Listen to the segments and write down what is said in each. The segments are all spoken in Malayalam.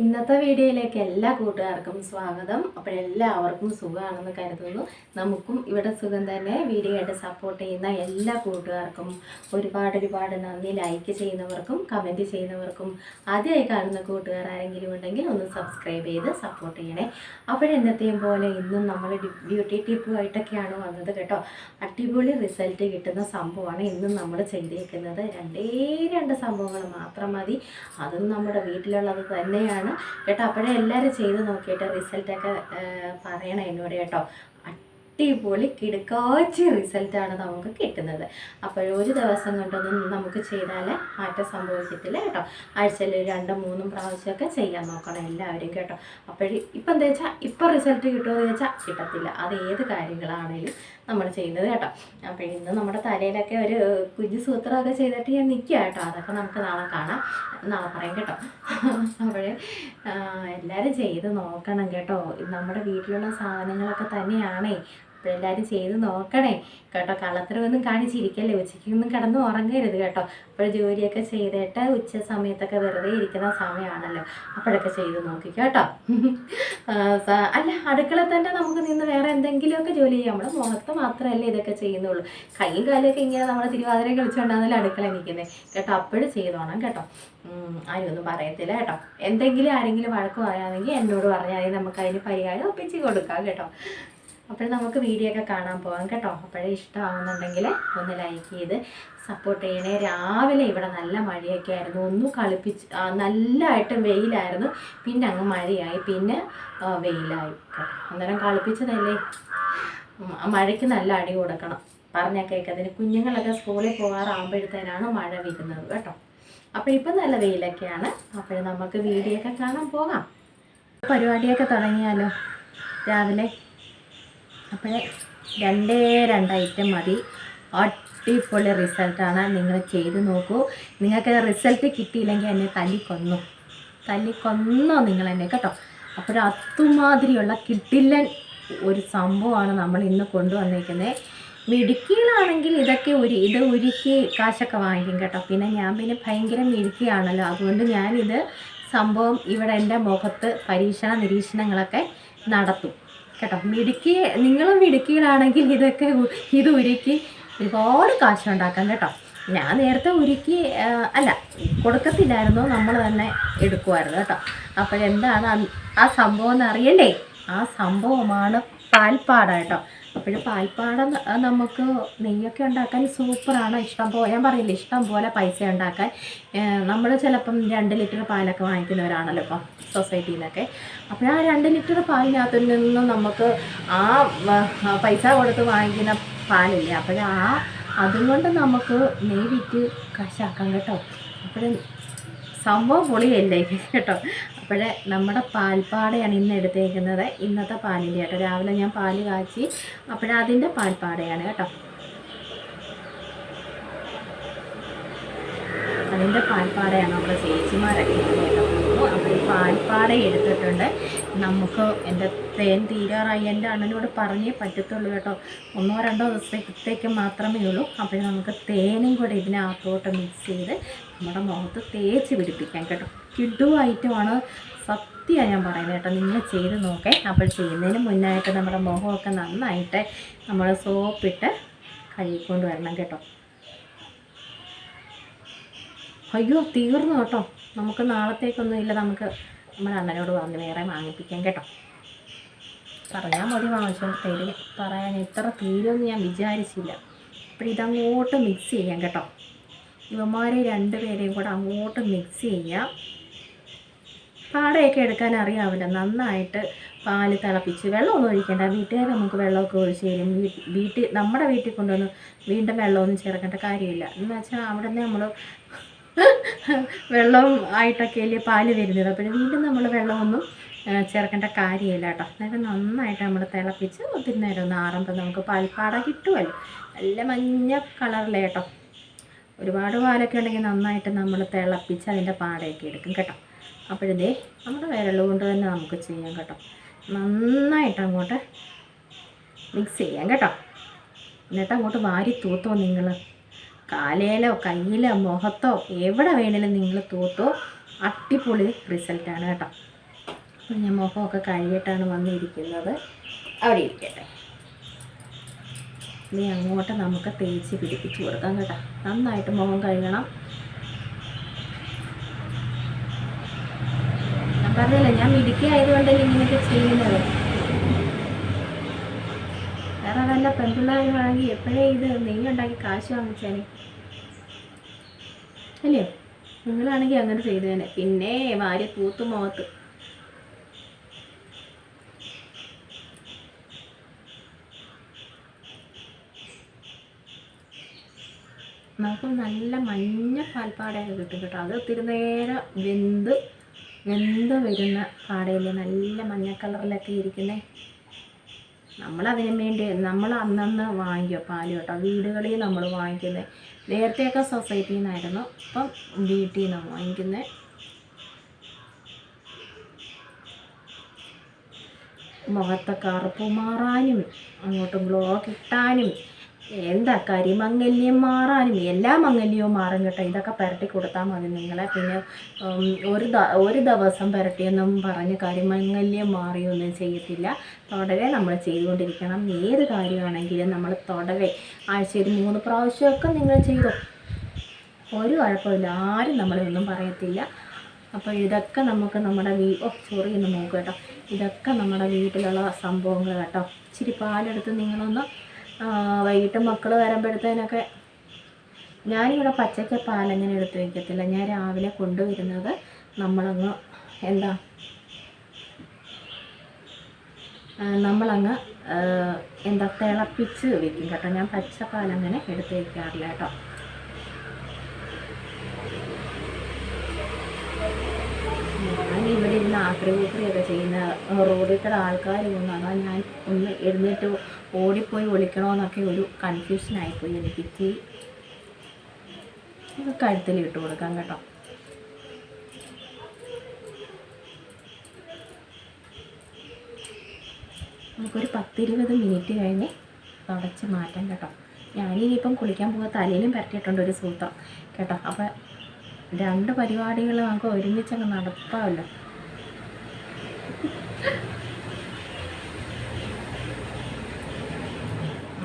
ഇന്നത്തെ വീഡിയോയിലേക്ക് എല്ലാ കൂട്ടുകാർക്കും സ്വാഗതം. അപ്പോൾ എല്ലാവർക്കും സുഖമാണെന്ന് കരുതുന്നു. നമുക്കും ഇവിടെ സുഖം തന്നെ. വീഡിയോ ആയിട്ട് സപ്പോർട്ട് ചെയ്യുന്ന എല്ലാ കൂട്ടുകാർക്കും ഒരുപാട് ഒരുപാട് നന്ദി. ലൈക്ക് ചെയ്യുന്നവർക്കും കമന്റ് ചെയ്യുന്നവർക്കും ആദ്യമായി കാണുന്ന കൂട്ടുകാർ ആരെങ്കിലും ഉണ്ടെങ്കിൽ ഒന്ന് സബ്സ്ക്രൈബ് ചെയ്ത് സപ്പോർട്ട് ചെയ്യണേ. അപ്പോഴെന്നത്തെയും പോലെ ഇന്നും നമ്മൾ ബ്യൂട്ടി ടിപ്പുമായിട്ടൊക്കെയാണ് വന്നത് കേട്ടോ. അടിപൊളി റിസൾട്ട് കിട്ടുന്ന സംഭവമാണ് ഇന്നും നമ്മൾ ചെയ്തേക്കുന്നത്. രണ്ടേ രണ്ട് സംഭവങ്ങൾ മാത്രം മതി. അതും നമ്മുടെ വീട്ടിലുള്ളത് തന്നെയാണ്. കേട്ടോ അപ്പോഴേ എല്ലാവരും ചെയ്ത് നോക്കിയിട്ട് റിസൾട്ടൊക്കെ പറയണം എന്നോട് കേട്ടോ. അടിപൊളി കിടക്കാച്ച റിസൾട്ടാണ് നമുക്ക് കിട്ടുന്നത്. അപ്പോൾ ഒരു ദിവസം കൊണ്ടൊന്നും നമുക്ക് ചെയ്താലേ മാറ്റം സംഭവിക്കത്തില്ല കേട്ടോ. ആഴ്ചയിൽ രണ്ടും മൂന്നും പ്രാവശ്യമൊക്കെ ചെയ്യാൻ നോക്കണം എല്ലാവരും കേട്ടോ. അപ്പോൾ ഇപ്പം എന്താ വെച്ചാൽ ഇപ്പം റിസൾട്ട് കിട്ടുമോ എന്ന് വെച്ചാൽ കിട്ടത്തില്ല. അത് ഏത് കാര്യങ്ങളാണേലും നമ്മൾ ചെയ്യുന്നത് കേട്ടോ. അപ്പോൾ ഇന്ന് നമ്മുടെ തലയിലൊക്കെ ഒരു കുഞ്ഞു സൂത്രമൊക്കെ ചെയ്തിട്ട് ഞാൻ നിൽക്കുക കേട്ടോ. അതൊക്കെ നമുക്ക് നാളെ കാണാം. നാളെ പറയാം കേട്ടോ. അപ്പോൾ എല്ലാവരും ചെയ്ത് നോക്കണം കേട്ടോ. നമ്മുടെ വീട്ടിലുള്ള സാധനങ്ങളൊക്കെ തന്നെയാണേ. അപ്പോൾ എല്ലാവരും ചെയ്ത് നോക്കണേ. കേട്ടോ കള്ളത്തരമൊന്നും കാണിച്ചിരിക്കല്ലേ? ഉച്ചയ്ക്കൊന്നും കിടന്ന് ഉറങ്ങരുത് കേട്ടോ. അപ്പോൾ ജോലിയൊക്കെ ചെയ്തിട്ട് ഉച്ച സമയത്തൊക്കെ വെറുതെ ഇരിക്കുന്ന സമയമാണല്ലോ. അപ്പോഴൊക്കെ ചെയ്ത് നോക്കിക്കോ കേട്ടോ. അല്ല അടുക്കള തന്നെ നമുക്ക് നിന്ന് വേറെ എന്തെങ്കിലുമൊക്കെ ജോലി ചെയ്യാം. നമ്മുടെ മുഖത്ത് മാത്രമല്ലേ ഇതൊക്കെ ചെയ്യുന്നുള്ളൂ. കൈയും കാലൊക്കെ ഇങ്ങനെ നമ്മൾ തിരുവാതിര കളിച്ചുകൊണ്ടാണല്ലോ അടുക്കള നിൽക്കുന്നത്. കേട്ടോ അപ്പോഴും ചെയ്തോണം കേട്ടോ. ഒന്നും പറയത്തില്ല കേട്ടോ. എന്തെങ്കിലും ആരെങ്കിലും വഴക്ക് പറയാമെങ്കിൽ എന്നോട് പറഞ്ഞാൽ നമുക്ക് അതിന് പരിഹാരം ഒപ്പിച്ച് കൊടുക്കാം കേട്ടോ. അപ്പോൾ നമുക്ക് വീഡിയോ ഒക്കെ കാണാൻ പോകാം കേട്ടോ. അപ്പോഴേ ഇഷ്ടമാവുന്നുണ്ടെങ്കിൽ ഒന്ന് ലൈക്ക് ചെയ്ത് സപ്പോർട്ട് ചെയ്യണേ. രാവിലെ ഇവിടെ നല്ല മഴയൊക്കെ ആയിരുന്നു. ഒന്നും കളിപ്പിച്ച് നല്ലതായിട്ടും വെയിലായിരുന്നു. പിന്നെ അങ്ങ് മഴയായി. പിന്നെ വെയിലായി. അന്നേരം കളിപ്പിച്ചതല്ലേ? മഴയ്ക്ക് നല്ല അടി കൊടുക്കണം. പറഞ്ഞാൽ കേൾക്കതിന് കുഞ്ഞുങ്ങളൊക്കെ സ്കൂളിൽ പോകാറാകുമ്പോഴത്തേനാണ് മഴ വരുന്നത് കേട്ടോ. അപ്പോൾ ഇപ്പം നല്ല വെയിലൊക്കെയാണ്. അപ്പോൾ നമുക്ക് വീഡിയോ ഒക്കെ കാണാൻ പോകാം. പരിപാടിയൊക്കെ തുടങ്ങിയാലോ? രാവിലെ? അപ്പോഴേ രണ്ടേ രണ്ട് ഐറ്റം മതി. അടിപൊളി റിസൾട്ടാണ് നിങ്ങൾ ചെയ്ത് നോക്കൂ. നിങ്ങൾക്ക് റിസൾട്ട് കിട്ടിയില്ലെങ്കിൽ എന്നെ തല്ലിക്കൊന്നു. തല്ലിക്കൊന്നോ നിങ്ങൾ എന്നെ കേട്ടോ? അപ്പോൾ അതുമാതിരിയുള്ള കിട്ടില്ലൻ ഒരു സംഭവമാണ് നമ്മൾ ഇന്ന് കൊണ്ടുവന്നേക്കുന്നത് മിടുക്കിയിലാണെങ്കിൽ ഇതൊക്കെ ഒരു ഇത് ഉരുക്കി കാശൊക്കെ വാങ്ങിക്കും കേട്ടോ? പിന്നെ ഞാൻ പിന്നെ ഭയങ്കര മിടുക്കിയാണല്ലോ. അതുകൊണ്ട് ഞാനിത് സംഭവം ഇവിടെ എന്റെ മുഖത്ത് പരീക്ഷണ നിരീക്ഷണങ്ങളൊക്കെ നടത്തും. കേട്ടോ മിടുക്കി നിങ്ങളും മിടുക്കിയിലാണെങ്കിൽ ഇതൊക്കെ ഇത് ഉരുക്കി ഒരുപാട് കാശുണ്ടാക്കാം കേട്ടോ. ഞാൻ നേരത്തെ ഉരുക്കി അല്ല കൊടുക്കത്തില്ലായിരുന്നു നമ്മൾ തന്നെ എടുക്കുമായിരുന്നു കേട്ടോ. അപ്പോൾ എന്താണ് ആ സംഭവം എന്ന് അറിയണ്ടേ? ആ സംഭവമാണ് പാൽപ്പാട കേട്ടോ. അപ്പോൾ പാൽപ്പാടം നമുക്ക് നെയ്യൊക്കെ ഉണ്ടാക്കാൻ സൂപ്പറാണ്. ഇഷ്ടം പോലെ ഞാൻ പറയില്ല ഇഷ്ടം പോലെ പൈസ ഉണ്ടാക്കാൻ. നമ്മൾ ചിലപ്പം രണ്ട് ലിറ്റർ പാലൊക്കെ വാങ്ങിക്കുന്നവരാണല്ലോ ഇപ്പം സൊസൈറ്റിയിൽ നിന്നൊക്കെ അപ്പോൾ ആ രണ്ട് ലിറ്റർ പാലിനകത്തിൽ നിന്ന് നമുക്ക് ആ പൈസ കൊടുത്ത് വാങ്ങിക്കുന്ന പാലില്ലേ അപ്പോൾ ആ അതുകൊണ്ട് നമുക്ക് നെയ് വിറ്റ് കാശാക്കാം കേട്ടോ. അപ്പോൾ സംഭവം പൊളിയല്ലേ കേട്ടോ. അപ്പോഴേ നമ്മുടെ പാൽപ്പാടയാണ് ഇന്ന് എടുത്തേക്കുന്നത്. ഇന്നത്തെ പാലിന്റെ കേട്ടോ. രാവിലെ ഞാൻ പാൽ കാച്ചി അപ്പോഴതിന്റെ പാൽപ്പാടയാണ് കേട്ടോ. അതിന്റെ പാൽപ്പാടയാണ് നമ്മുടെ ചേച്ചിമാരൊക്കെ കേട്ടോ അപ്പോൾ പാൽപ്പാട എടുത്തിട്ടുണ്ട്. നമുക്ക് എന്റെ തേൻ തീരാറായി. എന്റെ അണ്ണനോട് പറഞ്ഞേ പറ്റത്തുള്ളൂ കേട്ടോ. ഒന്നോ രണ്ടോ ദിവസത്തേക്ക് മാത്രമേ ഉള്ളൂ. അപ്പോൾ നമുക്ക് തേനും കൂടെ ഇതിനകത്തോട്ട് മിക്സ് ചെയ്ത് നമ്മുടെ മുഖത്ത് തേച്ച് പിടിപ്പിക്കാം കേട്ടോ. കിഡു ഐറ്റമാണ് സത്യമാണ് ഞാൻ പറയുന്നത് കേട്ടോ. നിങ്ങൾ ചെയ്ത് നോക്കേ. അപ്പോൾ ചെയ്യുന്നതിന് മുന്നായിട്ട് നമ്മുടെ മുഖമൊക്കെ നന്നായിട്ട് നമ്മൾ സോപ്പിട്ട് കഴുകിക്കൊണ്ട് വരണം കേട്ടോ. അയ്യോ തീർന്നു കേട്ടോ. നമുക്ക് നാളത്തേക്കൊന്നും ഇല്ല. നമുക്ക് നമ്മുടെ അണ്ണനോട് പറഞ്ഞ് വേറെ വാങ്ങിപ്പിക്കാം കേട്ടോ. പറഞ്ഞാൽ മതി വാങ്ങിച്ചോണ്ട് തരും പറയാൻ ഇത്ര തീരുമെന്ന് ഞാൻ വിചാരിച്ചില്ല. അപ്പോൾ ഇതങ്ങോട്ട് മിക്സ് ചെയ്യാം കേട്ടോ. ഇവന്മാരെ രണ്ടുപേരെയും കൂടെ അങ്ങോട്ട് മിക്സ് ചെയ്യാം. പാടയൊക്കെ എടുക്കാൻ അറിയാവില്ല. നന്നായിട്ട് പാൽ തിളപ്പിച്ച് വെള്ളമൊന്നും ഒഴിക്കേണ്ട. വീട്ടുകാർ നമുക്ക് വെള്ളമൊക്കെ ഒഴിച്ച് തരും. വീട്ടിൽ നമ്മുടെ വീട്ടിൽ കൊണ്ടുവന്ന് വീണ്ടും വെള്ളമൊന്നും ചേർക്കേണ്ട കാര്യമില്ല. എന്ന് വെച്ചാൽ അവിടെ നിന്ന് നമ്മൾ വെള്ളവും ആയിട്ടൊക്കെ അല്ലേ പാൽ വരുന്നത്. അപ്പോൾ വീണ്ടും നമ്മൾ വെള്ളമൊന്നും ചേർക്കേണ്ട കാര്യമില്ല കേട്ടോ. അതായത് നന്നായിട്ട് നമ്മൾ തിളപ്പിച്ച് ഒത്തിരി നേരം ഒന്ന് ആറുമ്പോൾ നമുക്ക് പാൽപ്പാട കിട്ടുമല്ലോ നല്ല മഞ്ഞ കളറിലെ കേട്ടോ. ഒരുപാട് പാലൊക്കെ ഉണ്ടെങ്കിൽ നന്നായിട്ട് നമ്മൾ തിളപ്പിച്ച് അതിന്റെ പാടയൊക്കെ എടുക്കും കേട്ടോ. അപ്പോഴിതേ നമ്മുടെ വിരൽ കൊണ്ട് തന്നെ നമുക്ക് ചെയ്യാം കേട്ടോ. നന്നായിട്ട് അങ്ങോട്ട് മിക്സ് ചെയ്യാം കേട്ടോ. എന്നിട്ട് അങ്ങോട്ട് വാരി തൂത്തോ നിങ്ങൾ. കാലയിലോ കയ്യിലോ മുഖത്തോ എവിടെ വേണേലും നിങ്ങൾ തൂത്തോ. അടിപൊളി റിസൾട്ടാണ് കേട്ടോ. അപ്പോൾ ഞാൻ മുഖമൊക്കെ കഴുകിയിട്ടാണ് വന്നിരിക്കുന്നത്. അവിടെ ഇരിക്കട്ടെ. ഇനി അങ്ങോട്ട് നമുക്ക് തേച്ച് പിടിപ്പിച്ച് കൊടുക്കാം കേട്ടോ. നന്നായിട്ട് മുഖം കഴുകണം. പറഞ്ഞില്ല ഞാൻ മിടുക്കിയായതുകൊണ്ടല്ലേ ഇങ്ങനെയൊക്കെ ചെയ്യുന്നത്. വേറെ വല്ല വാങ്ങി എപ്പോഴേ ഇത് നെയ്യ് ഉണ്ടാക്കി കാശ് വാങ്ങിച്ചാൽ അല്ലയോ നിങ്ങളാണെങ്കിൽ അങ്ങനെ ചെയ്തേനെ. പിന്നെ ഭാര്യ പൂത്തു മുഖത്ത്. നമുക്ക് നല്ല മഞ്ഞ പാൽപ്പാടയൊക്കെ കിട്ടും കേട്ടോ. അത് ഒത്തിരി നേരം വെന്ത് വെന്ത് വരുന്ന പാടയില്ലേ നല്ല മഞ്ഞ കളറിലൊക്കെ ഇരിക്കുന്നേ. നമ്മളതിന് വേണ്ടി നമ്മൾ അന്നന്ന് വാങ്ങിക്കും പാൽ കേട്ടോ. വീടുകളിൽ നമ്മൾ വാങ്ങിക്കുന്നത് നേരത്തെയൊക്കെ സൊസൈറ്റിയിൽ നിന്നായിരുന്നു. ഇപ്പം വീട്ടിൽ നിന്നാണ് വാങ്ങിക്കുന്നത് മുഖത്തെ കറുപ്പ് മാറാനും അങ്ങോട്ടും ഗ്ലോ കിട്ടാനും എന്താ കരിമംഗല്യം മാറാനും എല്ലാ മംഗല്യവും മാറും കേട്ടോ. ഇതൊക്കെ പുരട്ടി കൊടുത്താൽ മതി നിങ്ങളെ. പിന്നെ ഒരു ഒരു ദിവസം പുരട്ടിയെന്നും പറഞ്ഞ് കരിമംഗല്യം മാറിയൊന്നും ചെയ്യത്തില്ല. തുടരെ നമ്മൾ ചെയ്തുകൊണ്ടിരിക്കണം. ഏത് കാര്യമാണെങ്കിലും നമ്മൾ തുടരെ. ആഴ്ചയിൽ മൂന്ന് പ്രാവശ്യമൊക്കെ നിങ്ങൾ ചെയ്തു? ഒരു കുഴപ്പമില്ല. ആരും നമ്മളെ പറയത്തില്ല. അപ്പോൾ ഇതൊക്കെ നമുക്ക് നമ്മുടെ വീ ഓ സോറി ഒന്ന് കേട്ടോ. ഇതൊക്കെ നമ്മുടെ വീട്ടിലുള്ള സംഭവങ്ങൾ കേട്ടോ. ഇച്ചിരി പാലെടുത്ത് നിങ്ങളൊന്ന് വൈകിട്ട് മക്കൾ വരുമ്പോഴത്തേനൊക്കെ ഞാനിവിടെ പച്ചയ്ക്ക് പാലങ്ങനെ എടുത്ത് വയ്ക്കത്തില്ല ഞാൻ രാവിലെ കൊണ്ടുവരുന്നത് നമ്മളങ്ങ് എന്താ നമ്മളങ്ങ് എന്താ തിളപ്പിച്ച് വെക്കും കേട്ടോ. ഞാൻ പച്ച പച്ചപ്പാലങ്ങനെ എടുത്ത് വയ്ക്കാറില്ല കേട്ടോ. ഞാൻ ഇവിടെ ഇരുന്ന് ആക്രികൂക്രിയൊക്കെ ചെയ്യുന്ന റോഡിൽ കൂടെ ആൾക്കാർ പോകുന്നു അതാ ഞാൻ ഒന്ന് എഴുന്നേറ്റ് ഓടിപ്പോയി വിളിക്കണമെന്നൊക്കെ ഒരു കൺഫ്യൂഷനായിപ്പോയി എനിക്ക് ഇത്തിരി ഇത് കഴുത്തിൽ ഇട്ട് കൊടുക്കാം കേട്ടോ. നമുക്കൊരു പത്തിരുപത് മിനിറ്റ് കഴിഞ്ഞ് തുടച്ച് മാറ്റാം കേട്ടോ. ഞാനിനിയിപ്പം കുളിക്കാൻ പോകുക തലയിലും പരട്ടിയിട്ടുണ്ട് ഒരു സൂത്രം കേട്ടോ. അപ്പം രണ്ട് പരിപാടികൾ നമുക്ക് ഒരുമിച്ചങ്ങ് നടത്താമല്ലോ.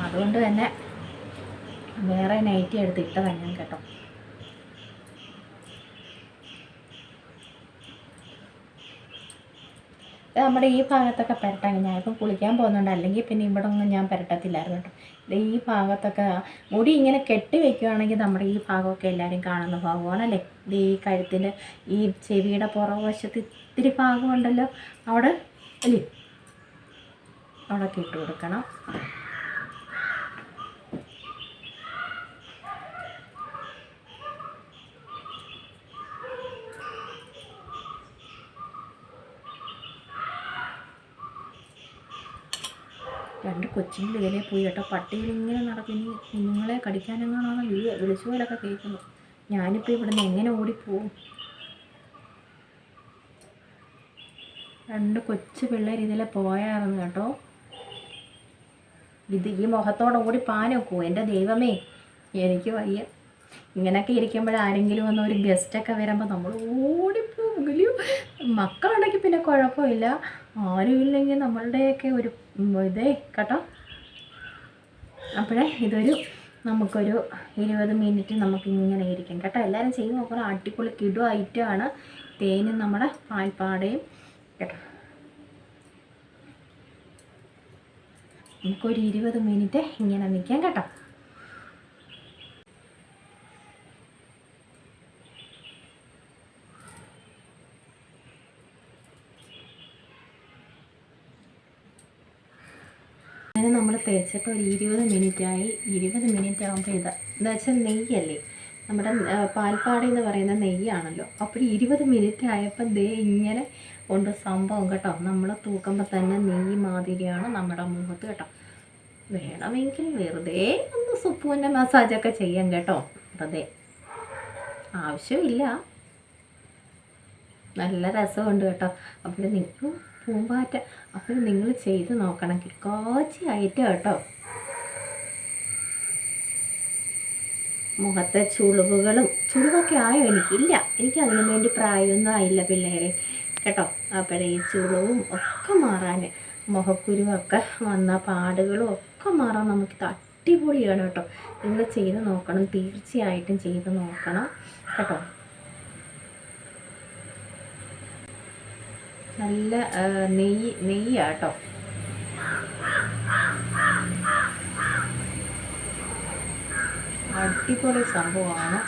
അതുകൊണ്ട് തന്നെ വേറെ നൈറ്റി എടുത്ത് ഇട്ടതാണ് ഞാൻ കേട്ടോ. നമ്മുടെ ഈ ഭാഗത്തൊക്കെ പുരട്ടാൻ ഞാനിപ്പം കുളിക്കാൻ പോകുന്നുണ്ട്. അല്ലെങ്കിൽ പിന്നെ ഇവിടെ ഒന്നും ഞാൻ പുരട്ടത്തില്ലായിരുന്നു കേട്ടോ. ഈ ഭാഗത്തൊക്കെ മുടി ഇങ്ങനെ കെട്ടി വെക്കുകയാണെങ്കിൽ നമ്മുടെ ഈ ഭാഗമൊക്കെ എല്ലാവരും കാണുന്ന ഭാഗമാണല്ലേ? ഈ കഴുത്തിന്റെ ഈ ചെവിയുടെ പുറകുവശത്ത് ഇത്തിരി ഭാഗമുണ്ടല്ലോ. അവിടെ അല്ലേ? അവിടെ ഇട്ട് കൊടുക്കണം. രണ്ട് കൊച്ചിന്റെ ഇതിലേ പോയി കേട്ടോ. പട്ടിയിലിങ്ങനെ നടക്കും. ഇനി കുഞ്ഞുങ്ങളെ കടിക്കാനെങ്ങാണോ ഈ വിളിച്ചുപോലൊക്കെ കേൾക്കുന്നു ഞാനിപ്പോൾ ഇവിടെ നിന്ന് എങ്ങനെ ഓടിപ്പോവും? രണ്ട് കൊച്ചു പിള്ളേർ ഇതിലെ പോയായിരുന്നു കേട്ടോ. ഇത് ഈ മുഖത്തോടെ ഓടി പാനൊക്കോ എന്റെ ദൈവമേ എനിക്ക് വയ്യ. ഇങ്ങനെയൊക്കെ ഇരിക്കുമ്പോൾ ആരെങ്കിലും വന്ന ഒരു ഗസ്റ്റൊക്കെ വരുമ്പോൾ നമ്മൾ ഓടിപ്പോകില്ലയോ മക്കളുണ്ടെങ്കിൽ പിന്നെ കുഴപ്പമില്ല. ആരും ഇല്ലെങ്കിൽ നമ്മളുടെയൊക്കെ ഒരു ഇതേ കേട്ടോ. അപ്പോഴേ ഇതൊരു നമുക്കൊരു ഇരുപത് മിനിറ്റ് നമുക്ക് ഇങ്ങനെ ഇരിക്കാം കേട്ടോ. എല്ലാവരും ചെയ്ത് നോക്കണം. അടിപൊളി കിടു ഐറ്റമാണ് തേനും നമ്മുടെ പാൽപ്പാടയും കേട്ടോ. നമുക്കൊരു ഇരുപത് മിനിറ്റ് ഇങ്ങനെ നിൽക്കാം കേട്ടോ. അങ്ങനെ നമ്മൾ തേച്ചിട്ട് ഒരു ഇരുപത് മിനിറ്റായി ഇരുപത് മിനിറ്റ് ആകുമ്പോൾ ഇത് എന്താ വെച്ചാൽ നെയ്യല്ലേ? നമ്മുടെ പാൽപ്പാടി എന്ന് പറയുന്ന നെയ്യാണല്ലോ. അപ്പോൾ ഇരുപത് മിനിറ്റ് ആയപ്പോൾ ദേ ഇങ്ങനെ ഉണ്ട് സംഭവം കേട്ടോ. നമ്മൾ തൂക്കുമ്പോൾ തന്നെ നെയ്യ് മാതിരിയാണ് നമ്മുടെ മുഖത്ത് കേട്ടോ. വേണമെങ്കിൽ വെറുതെ ഒന്ന് സുപ്പുവിന്റെ മസാജൊക്കെ ചെയ്യാം കേട്ടോ. അതെ ആവശ്യമില്ല. നല്ല രസമുണ്ട് കേട്ടോ. അപ്പോൾ നിങ്ങൾ പൂമ്പാറ്റ. അപ്പോൾ നിങ്ങൾ ചെയ്ത് നോക്കണം കിടക്കാച്ചി ആയിട്ട് കേട്ടോ. മുഖത്തെ ചുളിവുകളും ചുളിവൊക്കെ ആയോ എനിക്കില്ല എനിക്ക് അതിനു വേണ്ടി പ്രായമൊന്നും ആയില്ല പിള്ളേരെ. കേട്ടോ അപ്പോഴേ ഈ ചുളിവും ഒക്കെ മാറാൻ മുഖക്കുരുവൊക്കെ വന്ന പാടുകളും ഒക്കെ മാറാൻ നമുക്ക് അടിപൊളിയാണ് കേട്ടോ. നിങ്ങൾ ചെയ്ത് നോക്കണം തീർച്ചയായിട്ടും ചെയ്ത് നോക്കണം. കേട്ടോ. നല്ല നെയ്യ് നെയ്യാട്ടോ. അടിപൊളി സംഭവമാണ്.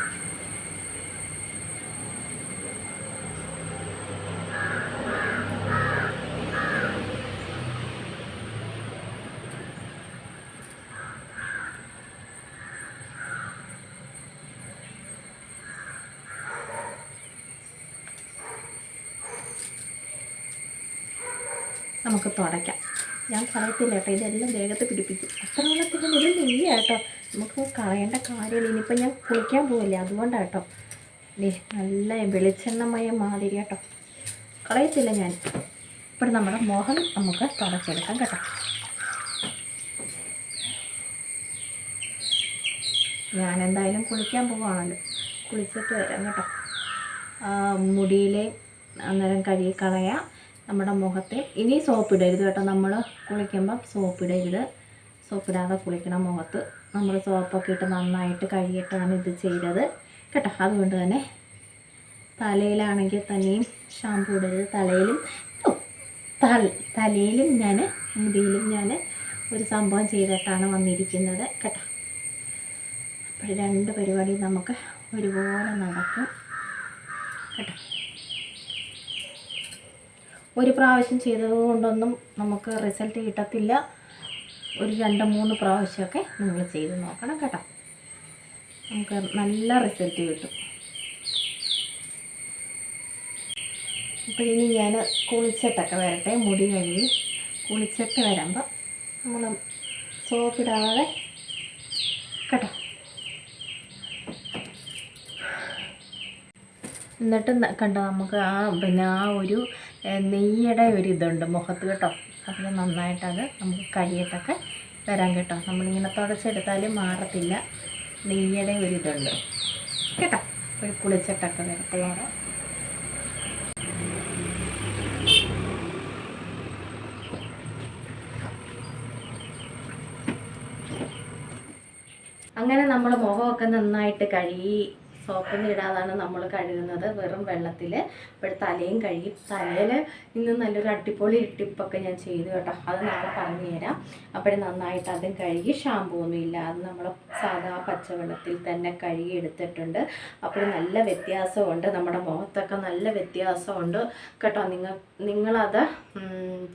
നമുക്ക് തുടയ്ക്കാം. ഞാൻ പറയത്തില്ല കേട്ടോ ഇതെല്ലാം വേഗത്തിൽ പിടിപ്പിക്കും അത്ര വെള്ളത്തിൽ ഇത് നെയ്യ കേട്ടോ. നമുക്ക് കളയേണ്ട കാര്യമില്ല. ഇനിയിപ്പോൾ ഞാൻ കുളിക്കാൻ പോവില്ല. അതുകൊണ്ടാണ് കേട്ടോ. ദേ നല്ല വെളിച്ചെണ്ണമയം മാതിരി കേട്ടോ. കളയത്തില്ല ഞാൻ. ഇപ്പോൾ നമ്മുടെ മോഹം നമുക്ക് തുടച്ചെടുക്കാം കേട്ടോ. ഞാൻ എന്തായാലും കുളിക്കാൻ പോവാണല്ലോ. കുളിച്ചിട്ട് വരാം കേട്ടോ. മുടിയിലെ അന്നേരം കഴുകി കളയാം. നമ്മുടെ മുഖത്തെ. ഇനി സോപ്പ് ഇടരുത് കേട്ടോ. നമ്മൾ കുളിക്കുമ്പം സോപ്പ് ഇടരുത്. സോപ്പ് ഇടാതെ കുളിക്കണം മുഖത്ത്. നമ്മൾ സോപ്പൊക്കെ ഇട്ട് നന്നായിട്ട് കഴുകിയിട്ടാണ് ഇത് ചെയ്തത് കേട്ടോ. അതുകൊണ്ട് തന്നെ തലയിലാണെങ്കിൽ തന്നെയും ഷാമ്പൂ ഇടരുത്. തലയിലും തലയിലും ഞാൻ മുടിയിലും ഞാൻ ഒരു സംഭവം ചെയ്തിട്ടാണ് വന്നിരിക്കുന്നത് കേട്ടോ. അപ്പോൾ രണ്ട് പരിപാടി നമുക്ക് ഒരുപോലെ നടക്കും കേട്ടോ. ഒരു പ്രാവശ്യം ചെയ്തതുകൊണ്ടൊന്നും നമുക്ക് റിസൾട്ട് കിട്ടത്തില്ല. ഒരു രണ്ട് മൂന്ന് പ്രാവശ്യമൊക്കെ നിങ്ങൾ ചെയ്ത് നോക്കണം കേട്ടോ. നമുക്ക് നല്ല റിസൾട്ട് കിട്ടും. അപ്പോൾ ഇനി ഞാൻ കുളിച്ചിട്ടൊക്കെ വരട്ടെ മുടി കഴുകി കുളിച്ചിട്ട് വരുമ്പോൾ നമ്മൾ സോപ്പിടാതെ കേട്ടോ. എന്നിട്ട് കണ്ട നമുക്ക് ആ പിന്നെ ആ ഒരു നെയ്യുടെ ഒരു ഇതുണ്ട് മുഖത്ത് കേട്ടോ. അതിൽ നന്നായിട്ടത് നമുക്ക് കഴിയത്തൊക്കെ വരാൻ കേട്ടോ. നമ്മളിങ്ങനെ തുടച്ചെടുത്താലും മാറത്തില്ല. നെയ്യുടെ ഒരു ഇതുണ്ട്. കേട്ടോ? ഒരു കുളിച്ചിട്ടൊക്കെ വരട്ടെ അങ്ങനെ നമ്മൾ മുഖമൊക്കെ നന്നായിട്ട് കഴുകി സോപ്പൊന്നും ഇടാതാണ് നമ്മൾ കഴുകുന്നത്. വെറും വെള്ളത്തിൽ. ഇപ്പോൾ തലയും കഴുകി തലയിൽ ഇന്ന് നല്ലൊരു അടിപൊളി ടിപ്പൊക്കെ ഞാൻ ചെയ്തു കേട്ടോ. അത് നാളെ പറഞ്ഞു തരാം. അപ്പോഴും നന്നായിട്ട് അതും കഴുകി ഷാമ്പൂ ഒന്നും ഇല്ല. അത് നമ്മൾ സാധാ പച്ചവെള്ളത്തിൽ തന്നെ കഴുകി എടുത്തിട്ടുണ്ട്. അപ്പോൾ നല്ല വ്യത്യാസമുണ്ട്. നമ്മുടെ മുഖത്തൊക്കെ നല്ല വ്യത്യാസമുണ്ട് കേട്ടോ. നിങ്ങൾ നിങ്ങളത്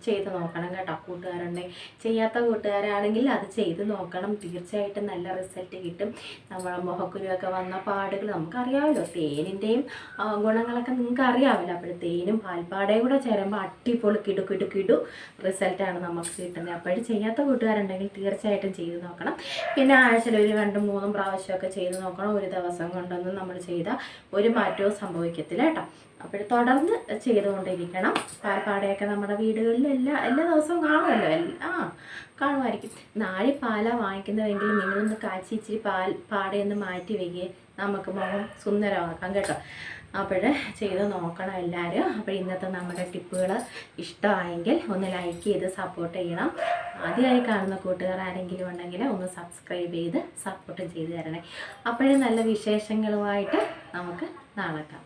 ചെയ്ത് നോക്കണം കേട്ടോ. കൂട്ടുകാരുണ്ടെങ്കിൽ ചെയ്യാത്ത കൂട്ടുകാരാണെങ്കിൽ അത് ചെയ്ത് നോക്കണം. തീർച്ചയായിട്ടും നല്ല റിസൾട്ട് കിട്ടും. നമ്മുടെ മുഖക്കുരുവൊക്കെ വന്ന പാടുകൾ നമുക്കറിയാമല്ലോ തേനിന്റെയും ഗുണങ്ങളൊക്കെ നിങ്ങൾക്ക് അറിയാമല്ലോ അപ്പോൾ തേനും പാൽപ്പാടയും കൂടെ ചേരുമ്പോൾ അടിപൊളി കിടു കിടു കിടു റിസൾട്ടാണ് നമുക്ക് കിട്ടുന്നത്. അപ്പോൾ ചെയ്യാത്ത കൂട്ടുകാരുണ്ടെങ്കിൽ തീർച്ചയായിട്ടും ചെയ്ത് നോക്കണം. പിന്നെ ആഴ്ചയിൽ ഒരു രണ്ടും മൂന്നും പ്രാവശ്യമൊക്കെ ചെയ്ത് നോക്കണം. ഒരു ദിവസം കൊണ്ടൊന്നും നമ്മൾ ചെയ്ത ഒരു മാറ്റവും സംഭവിക്കത്തില്ല കേട്ടോ. അപ്പോൾ തുടർന്ന് ചെയ്തുകൊണ്ടിരിക്കണം. പാൽപ്പാടയൊക്കെ നമ്മുടെ വീടുകളിൽ എല്ലാ എല്ലാ ദിവസവും കാണുമല്ലോ. ആ കാണുമായിരിക്കും. നാളെ പാല വാങ്ങിക്കുന്നതെങ്കിൽ നിങ്ങളൊന്ന് കാച്ചി ഇച്ചിരി പാൽ പാടയൊന്ന് മാറ്റി വയ്ക്കുക നമുക്ക് മുഖം സുന്ദരമാക്കാം കേട്ടോ. അപ്പോൾ ചെയ്ത് നോക്കണം എല്ലാവരും അപ്പോൾ ഇന്നത്തെ നമ്മുടെ ടിപ്പുകൾ ഇഷ്ടമായെങ്കിൽ ഒന്ന് ലൈക്ക് ചെയ്ത് സപ്പോർട്ട് ചെയ്യണം. ആദ്യമായി കാണുന്ന കൂട്ടുകാർ ആരെങ്കിലും ഉണ്ടെങ്കിൽ ഒന്ന് സബ്സ്ക്രൈബ് ചെയ്ത് സപ്പോർട്ട് ചെയ്ത് തരണേ. അപ്പോഴും നല്ല വിശേഷങ്ങളുമായിട്ട് നമുക്ക് നാളെ കാണാം.